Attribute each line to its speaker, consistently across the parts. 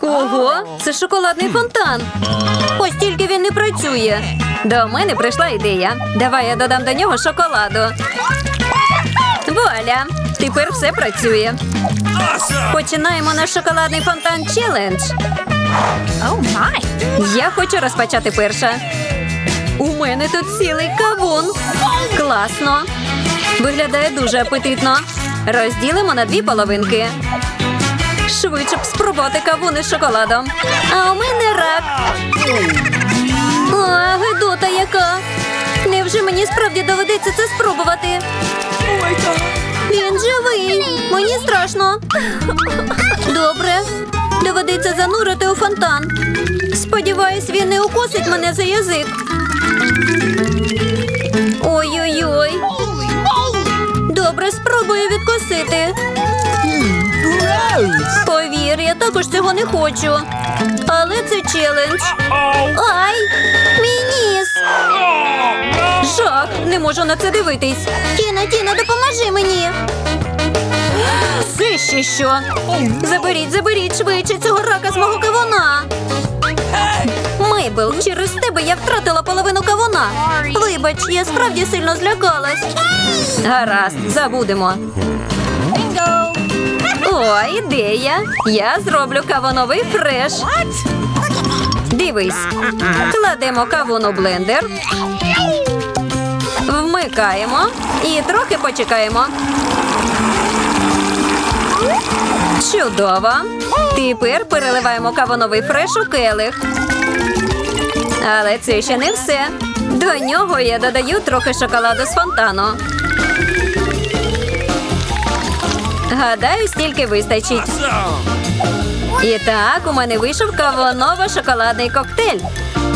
Speaker 1: Ого, це шоколадний фонтан. Ось тільки він не працює. До мене прийшла ідея. Давай я додам до нього шоколаду. Вуаля! Тепер все працює. Починаємо наш шоколадний фонтан челендж. Я хочу розпочати перша. У мене тут цілий кавун. Класно. Виглядає дуже апетитно. Розділимо на дві половинки. Швидше б спробувати кавун із шоколадом. А у мене рак. А, гидота яка. Невже мені справді доведеться це спробувати? Він живий. Мені страшно. Добре. Доведеться занурити у фонтан. Сподіваюсь, він не укусить мене за язик. Ой-ой-ой. Добре, спробую відкусити. Повір, я також цього не хочу. Але це челендж. Ай! Мій ніс! Жах! Не можу на це дивитись. Тіна, Тіна, допоможи мені. Це ще що? Заберіть, заберіть швидше цього рака з мого кавуна. Мейбл, через тебе я втратила половину кавуна. Вибач, я справді сильно злякалась. Гаразд, забудемо. О, ідея! Я зроблю кавуновий фреш. Дивись, кладемо кавун у блендер, вмикаємо і трохи почекаємо. Чудово. Тепер переливаємо кавуновий фреш у келих. Але це ще не все. До нього я додаю трохи шоколаду з фонтану. Гадаю, стільки вистачить. І так, у мене вийшов кавуново-шоколадний коктейль.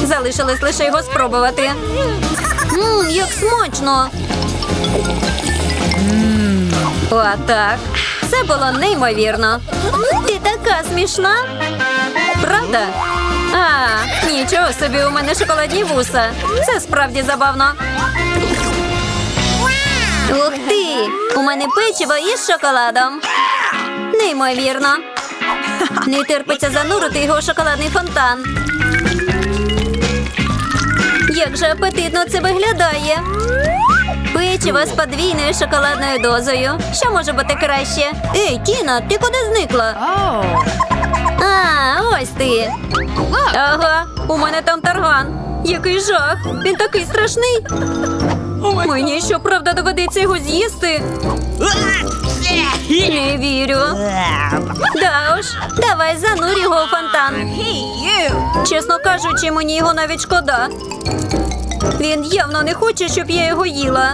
Speaker 1: Залишилось лише його спробувати. Мм, як смачно. Отак. Це було неймовірно. Ти така смішна. Правда? А, нічого собі, у мене шоколадні вуса. Це справді забавно. Ух ти! У мене печиво із шоколадом. Неймовірно. Не терпиться занурити його у шоколадний фонтан. Як же апетитно це виглядає. Печиво з подвійною шоколадною дозою. Що може бути краще? Ей, Тіна, ти куди зникла? А, ось ти. Ага, у мене там тарган. Який жах! Він такий страшний. Мені що правда доведеться його з'їсти? Не вірю. Да уж, давай занурь його у фонтан. Чесно кажучи, мені його навіть шкода. Він явно не хоче, щоб я його їла.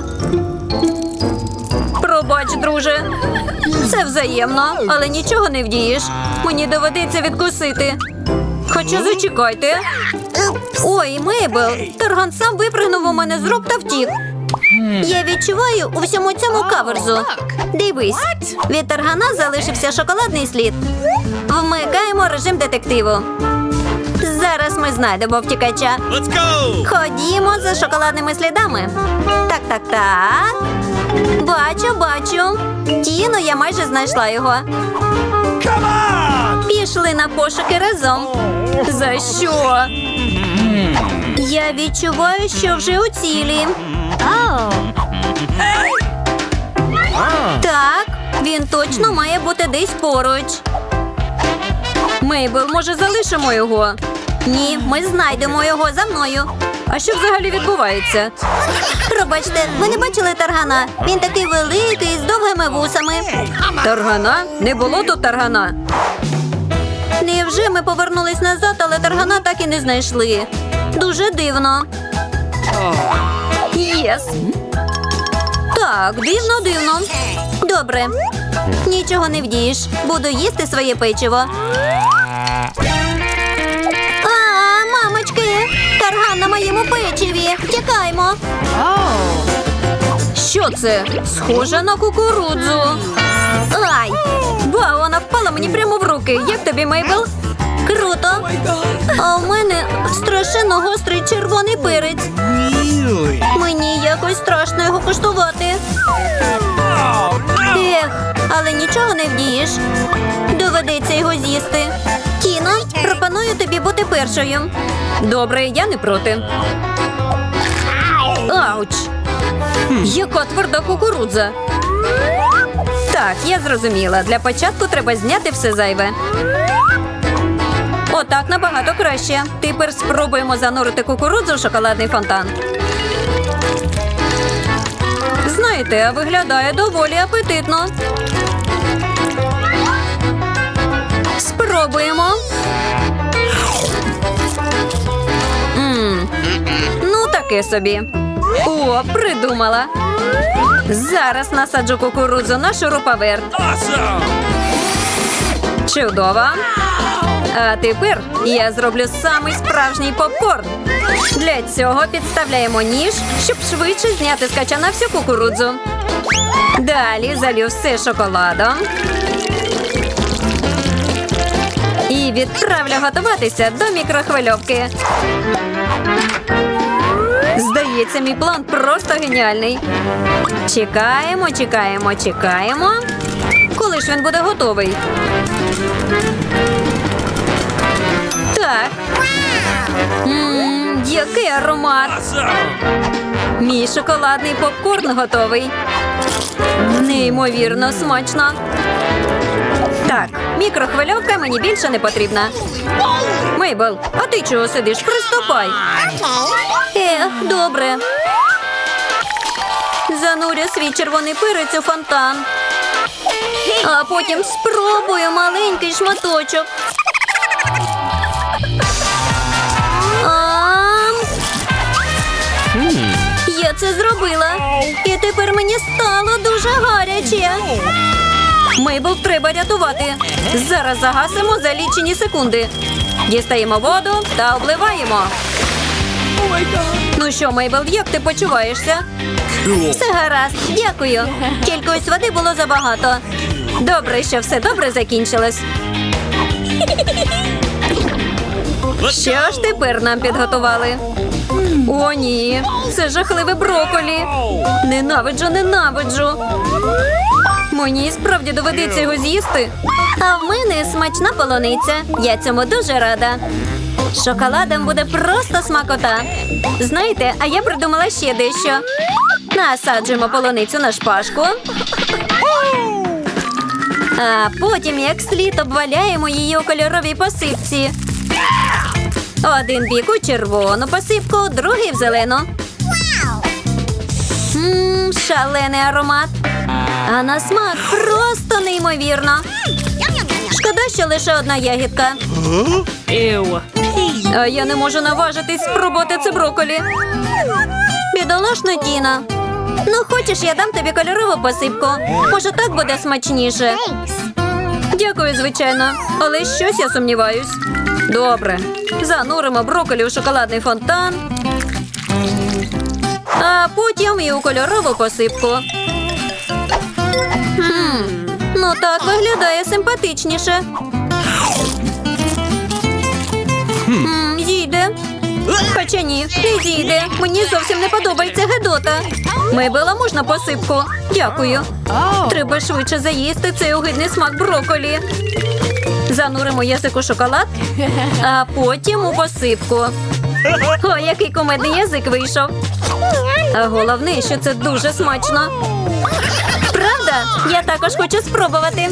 Speaker 1: Пробач, друже. Це взаємно, але нічого не вдієш. Мені доведеться відкусити. Хоча зачекайте. Ой, Мейбл, Тарган сам випригнув у мене з рук та втік. Я відчуваю у всьому цьому каверзу. Дивись, від таргана залишився шоколадний слід. Вмикаємо режим детективу. Зараз ми знайдемо втікача.
Speaker 2: Let's go!
Speaker 1: Ходімо за шоколадними слідами. Так, так, так. Бачу, бачу. Тіно, я майже знайшла його.
Speaker 2: Come on!
Speaker 1: Пішли на пошуки разом. За що? Я відчуваю, що вже у цілі. Так, він точно має бути десь поруч. Мейбл, може, залишимо його? Ні, ми знайдемо його за мною. А що взагалі відбувається? Пробачте, ви не бачили таргана? Він такий великий з довгими вусами. Таргана? Не було тут таргана. Невже ми повернулись назад, але таргана так і не знайшли. Дуже дивно. Єс. Так, дивно, дивно. Добре. Нічого не вдієш. Буду їсти своє печиво. А, мамочки! Тарган на моєму печиві. Тікаймо. Що це? Схоже на кукурудзу. Ай! Вау, вона впала мені прямо в руки. Як тобі, Мейбл? Круто. А мене страшенно гострий червоний перець. Мені якось страшно його куштувати. Ех, але нічого не вдієш. Доведеться його з'їсти. Тіно, першою. Добре, я не проти. Ауч! Яка тверда кукурудза. Так, я зрозуміла. Для початку треба зняти все зайве. Отак набагато краще. Тепер спробуємо занурити кукурудзу в шоколадний фонтан. Знаєте, виглядає доволі апетитно. Спробуємо. М, Ну, таке собі. О, придумала. Зараз насаджу кукурудзу на шуруповерт. Чудово. А тепер я зроблю самий справжній попкорн. Для цього підставляємо ніж, щоб швидше зняти з качана всю кукурудзу. Далі залю все шоколадом. І відправлю готуватися до мікрохвильовки. Здається, мій план просто геніальний. Чекаємо, чекаємо, чекаємо. Коли ж він буде готовий? Так. Мм, який аромат! Мій шоколадний попкорн готовий. Неймовірно смачно. Так, мікрохвильовка мені більше не потрібна. Мейбл, а ти чого сидиш? Приступай. Ех, добре. Занурю свій червоний перець у фонтан. А потім спробую маленький шматочок. Тепер мені стало дуже гаряче. Мейбл треба рятувати. Зараз загасимо за лічені секунди. Дістаємо воду та обливаємо. Ну що, Мейбл, як ти почуваєшся? Все гаразд, дякую. Тільки ось води було забагато. Добре, що все добре закінчилось. Що ж тепер нам підготували? О, ні, це жахливе броколі. Ненавиджу, ненавиджу. Мені справді доведеться його з'їсти. А в мене смачна полуниця. Я цьому дуже рада. Шоколадом буде просто смакота. Знаєте, а я придумала ще дещо. Насаджуємо полуницю на шпажку. А потім, як слід, обваляємо її у кольоровій посипці. Один бік у червону посипку, другий в зелену. Мм, шалений аромат. А на смак просто неймовірно. Шкода, що лише одна ягідка. А я не можу наважитись спробувати це броколі. Бідолашна Тіна. Ну, хочеш, я дам тобі кольорову посипку. Може, так буде смачніше. Дякую, звичайно, але щось я сумніваюсь. Добре. Зануримо брокколі у шоколадний фонтан. А потім і у кольорову посипку. Хм, ну так виглядає симпатичніше. Хм, зійде. Хоча ні, не зійде. Мені зовсім не подобається гедота. Мейбела можна посипку. Дякую. Треба швидше заїсти цей огидний смак брокколі. Зануримо язик у шоколад, а потім у посипку. О, який комедний язик вийшов. А головне, що це дуже смачно. Правда? Я також хочу спробувати.